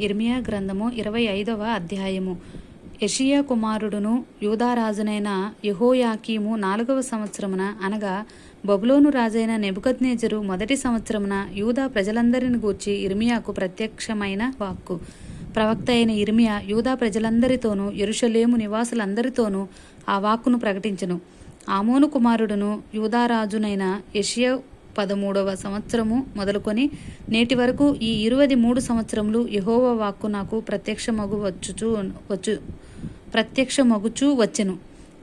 ఇర్మియా గ్రంథము ఇరవై ఐదవ అధ్యాయము. యషియా కుమారుడును యూదారాజునైన యహోయాకీము నాలుగవ సంవత్సరమున అనగా బబులోను రాజైన నెబుకద్నేజరు మొదటి సంవత్సరమున యూదా ప్రజలందరిని గూర్చి ఇర్మియాకు ప్రత్యక్షమైన వాక్కు. ప్రవక్త అయిన ఇర్మియా యూదా ప్రజలందరితోనూ ఎరుషలేము నివాసులందరితోనూ ఆ వాక్కును ప్రకటించను. ఆమోను కుమారుడును యూదారాజునైన యషియా పదమూడవ సంవత్సరము మొదలుకొని నేటి వరకు ఈ ఇరవై మూడు సంవత్సరములు యహోవ వాక్కు నాకు ప్రత్యక్షమగు వచ్చుచు వచ్చు ప్రత్యక్షమగుచూ వచ్చెను.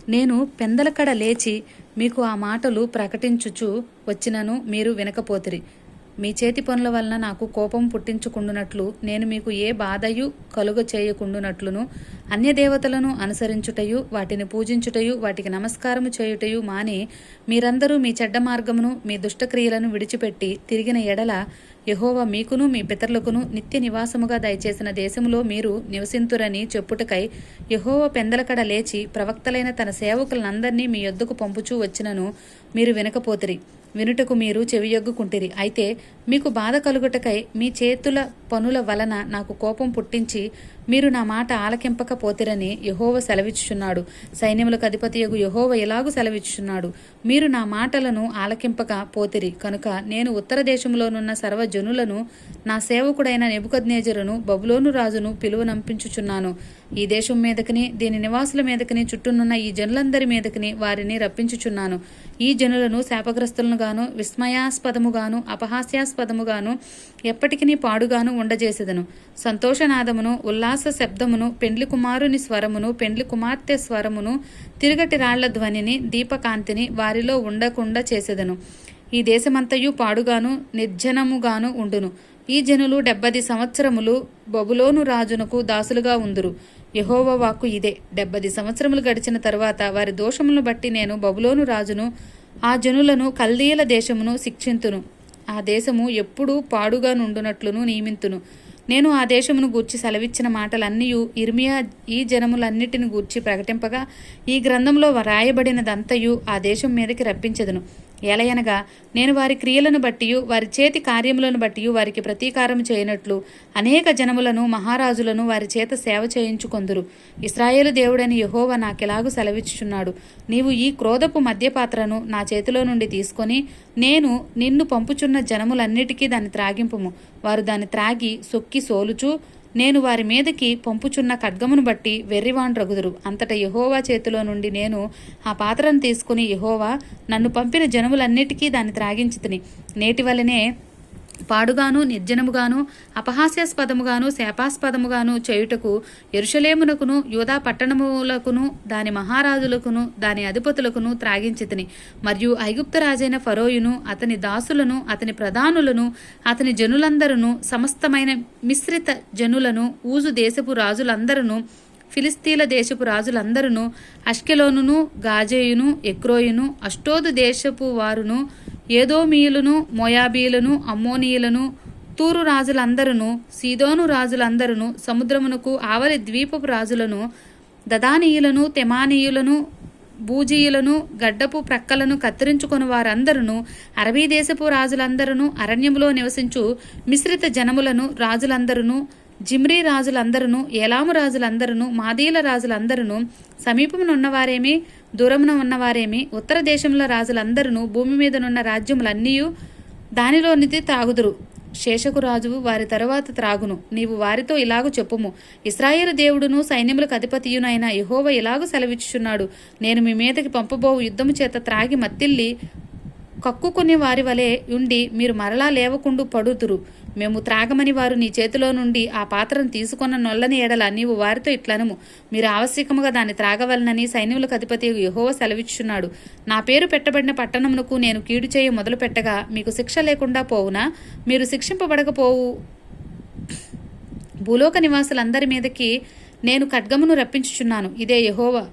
నేను పెందలకడ లేచి మీకు ఆ మాటలు ప్రకటించుచు వచ్చినను మీరు వినకపోతిరి. మీ చేతి పనుల వలన నాకు కోపం పుట్టించుకుండునట్లు నేను మీకు ఏ బాధయు కలుగ చేయకుండునట్లును అన్య దేవతలను అనుసరించుటయు వాటిని పూజించుటయు వాటికి నమస్కారము చేయుటయు మాని మీరందరూ మీ చెడ్డ మార్గమును మీ దుష్టక్రియలను విడిచిపెట్టి తిరిగిన ఎడల యహోవా మీకును మీ పితరులకును నిత్య నివాసముగా దయచేసిన దేశములో మీరు నివసింతురని చెప్పుటకై యహోవ పెందలకడ లేచి ప్రవక్తలైన తన సేవకులందరినీ మీ యొద్దకు పంపుచూ వచ్చినను మీరు వినకపోతిరి. వినుటకు మీరు చెవియొగ్గుకుంటిరి. అయితే మీకు బాధ కలుగుటకై మీ చేతుల పనుల వలన నాకు కోపం పుట్టించి మీరు నా మాట ఆలకింపకపోతిరని యహోవ సెలవిచ్చుచున్నాడు. సైన్యములకు అధిపతియగు యహోవ ఎలాగు సెలవిచ్చుచున్నాడు? మీరు నా మాటలను ఆలకింపక పోతిరి కనుక నేను ఉత్తర దేశంలోనున్న సర్వజనులను నా సేవకుడైన నెబుకద్నేజరును బబులోను రాజును పిలువనంపించుచున్నాను ఈ దేశం మీదకిని దీని నివాసుల మీదకిని చుట్టూనున్న ఈ జనులందరి మీదకిని వారిని రప్పించుచున్నాను. ఈ జనులను శాపగ్రస్తులనుగాను విస్మయాస్పదముగాను అపహాస్యాస్పదముగాను ఎప్పటికీ పాడుగాను ఉండజేసేదను. సంతోషనాదమును ఉల్లాస శబ్దమును పెండ్లి కుమారుని స్వరమును పెండ్లి కుమార్తె స్వరమును తిరుగటి రాళ్ళ ధ్వనిని దీపకాంతిని వారిలో ఉండకుండా చేసేదను. ఈ దేశమంతయు పాడుగాను నిర్జనముగాను ఉండును. ఈ జనులు డెబ్బది సంవత్సరములు బబులోను రాజునకు దాసులుగా ఉందురు. యహోవ వాక్కు ఇదే. డెబ్బది సంవత్సరములు గడిచిన తర్వాత వారి దోషములను బట్టి నేను బబులోను రాజును ఆ జనులను కల్దీల దేశమును శిక్షింతును. ఆ దేశము ఎప్పుడూ పాడుగా నుండునట్లును నియమింతును. నేను ఆ దేశమును గూర్చి సెలవిచ్చిన మాటలన్నీయు ఇర్మియా ఈ జనములన్నిటిని గూర్చి ప్రకటింపగా ఈ గ్రంథంలో రాయబడినదంతయు ఆ దేశం మీదకి రప్పించదును. ఎలయనగా నేను వారి క్రియలను బట్టి వారి చేతి కార్యములను బట్టి వారికి ప్రతీకారం చేయనట్లు అనేక జనములను మహారాజులను వారి చేత సేవ చేయించుకొందురు. ఇస్రాయేలు దేవుడని యహోవ నాకెలాగు సెలవిచ్చుచున్నాడు? నీవు ఈ క్రోధపు మద్యపాత్రను నా చేతిలో నుండి తీసుకొని నేను నిన్ను పంపుచున్న జనములన్నిటికీ దాన్ని త్రాగింపుము. వారు దాన్ని త్రాగి సొక్కి సోలుచు నేను వారి మీదకి పంపుచున్న ఖడ్గమును బట్టి వెర్రివాండ్రగుదురు. అంతట యహోవా చేతిలో నుండి నేను ఆ పాత్రను తీసుకుని యహోవా నన్ను పంపిన జనములన్నిటికీ దాన్ని త్రాగించుతుని. నేటి వలనే పాడుగాను నిర్జనముగాను అపహాస్యాస్పదముగాను శాపాస్పదముగాను చేయుటకు ఎరుషలేమునకును యూదా పట్టణములకును దాని మహారాజులకును దాని అధిపతులకును త్రాగించితిని. మరియు ఐగుప్త రాజైన ఫరోయును అతని దాసులను అతని ప్రధానులను అతని జనులందరూ సమస్తమైన మిశ్రిత జనులను ఊజు దేశపు రాజులందరూ ఫిలిస్తీన్ల దేశపు రాజులందరూ అష్కెలోనును గాజేయును ఎక్రోయును అష్టోదు దేశపు వారును ఏదోమీయులను మోయాబీలను అమ్మోనీయులను తూరు రాజులందరూ సీదోను రాజులందరూ సముద్రమునకు ఆవలి ద్వీపపు రాజులను దదానీయులను తెమానీయులను భూజీయులను గడ్డపు ప్రక్కలను కత్తిరించుకొని వారందరూ అరబీ దేశపు రాజులందరూ అరణ్యములో నివసించు మిశ్రిత జనములను రాజులందరూ జిమ్రీ రాజులందరును ఏలాము రాజులందరును మాదీల రాజులందరూ సమీపమునున్నవారేమి దూరమున ఉన్నవారేమి ఉత్తర దేశంలో రాజులందరూ భూమి మీదనున్న రాజ్యములన్నీ దానిలోనిది త్రాగుదురు శేషకు రాజువు వారి తరువాత త్రాగును. నీవు వారితో ఇలాగు చెప్పుము. ఇస్రాయేలు దేవుడును సైన్యములకు అధిపతియునైన యహోవ ఇలాగు సెలవిచ్చుచున్నాడు. నేను మీ మీదకి పంపబోవు యుద్ధము చేత త్రాగి మత్తిల్లి కక్కుకునే వారి వలె ఉండి మీరు మరలా లేవకుండు పడుతురు. మేము త్రాగమని వారు నీ చేతిలో నుండి ఆ పాత్రను తీసుకున్న నొల్లని ఎడల నీవు వారితో ఇట్లనము. మీరు ఆవశ్యకముగా దాన్ని త్రాగవలనని సైన్యులకు అధిపతి యహోవ సెలవిచ్చున్నాడు నా పేరు పెట్టబడిన పట్టణమునకు నేను కీడు చేయ మొదలు పెట్టగా మీకు శిక్ష లేకుండా పోవునా? మీరు శిక్షింపబడకపోవు. భూలోక నివాసులందరి మీదకి నేను ఖడ్గమును రప్పించుచున్నాను. ఇదే యహోవ.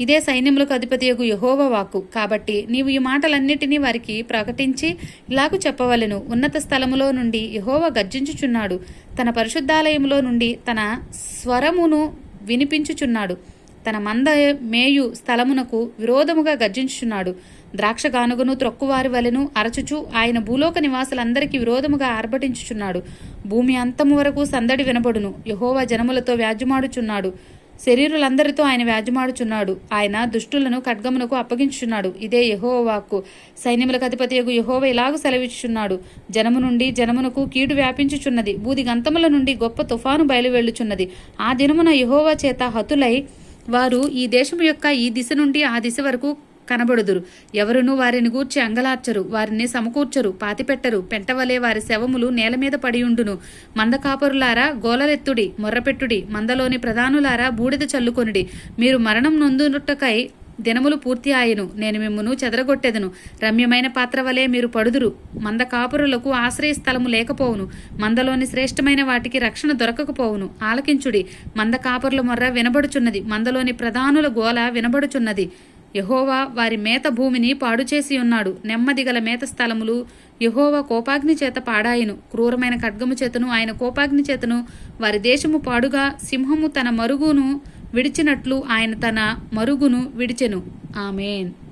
ఇదే సైన్యములకు అధిపతియగు యహోవ వాక్కు. కాబట్టి నీవు ఈ మాటలన్నిటినీ వారికి ప్రకటించి ఇలాగు చెప్పవలెను. ఉన్నత స్థలములో నుండి యహోవ గర్జించుచున్నాడు. తన పరిశుద్ధాలయంలో నుండి తన స్వరమును వినిపించుచున్నాడు. తన మంద మేయు స్థలమునకు విరోధముగా గర్జించుచున్నాడు. ద్రాక్ష గానుగను త్రొక్కువారి వలెను అరచుచు ఆయన భూలోక నివాసులందరికీ విరోధముగా ఆర్భటించుచున్నాడు. భూమి అంతము వరకు సందడి వినబడును. యహోవా జనములతో వ్యాజ్యమాడుచున్నాడు. శరీరులందరితో ఆయన వ్యాజ్యమాడుచున్నాడు. ఆయన దుష్టులను ఖడ్గమునకు అప్పగించుచున్నాడు. ఇదే యెహోవా వాక్కు. సైన్యములకు యుగు యహోవ ఇలాగ సెలవిచ్చుచున్నాడు. జనము నుండి జనమునకు కీడు వ్యాపించుచున్నది. బూది గంతముల నుండి గొప్ప తుఫాను బయలువెళ్ళుచున్నది. ఆ దినమున యహోవ చేత హతులై వారు ఈ దేశము యొక్క ఈ దిశ నుండి ఆ దిశ వరకు కనబడుదురు. ఎవరును వారిని గూర్చి అంగలార్చరు వారిని సమకూర్చరు పాతిపెట్టరు. పెంటవలే వారి శవములు నేల మీద పడియుండును. మందకాపరులారా గోలరెత్తుడి మొర్రపెట్టుడి మందలోని ప్రధానులారా బూడిద చల్లుకొనుడి. మీరు మరణం నొందునుటకై దినములు పూర్తి ఆయను. నేను మిమ్మును చెదరగొట్టెదను. రమ్యమైన పాత్ర వలె మీరు పడుదురు. మంద కాపురులకు ఆశ్రయ స్థలము లేకపోవును. మందలోని శ్రేష్టమైన వాటికి రక్షణ దొరకకపోవును. ఆలకించుడి. మంద కాపురుల మొర్ర వినబడుచున్నది. మందలోని ప్రధానుల గోల వినబడుచున్నది. యహోవా వారి మేత భూమిని పాడు చేసి ఉన్నాడు. నెమ్మది గల మేత స్థలములు యహోవా కోపాగ్ని చేత పాడాయను. క్రూరమైన ఖడ్గము చేతను ఆయన కోపాగ్ని చేతను వారి దేశము పాడుగా సింహము తన మరుగును విడిచినట్లు ఆయన తన మరుగును విడిచెను. ఆమెన్.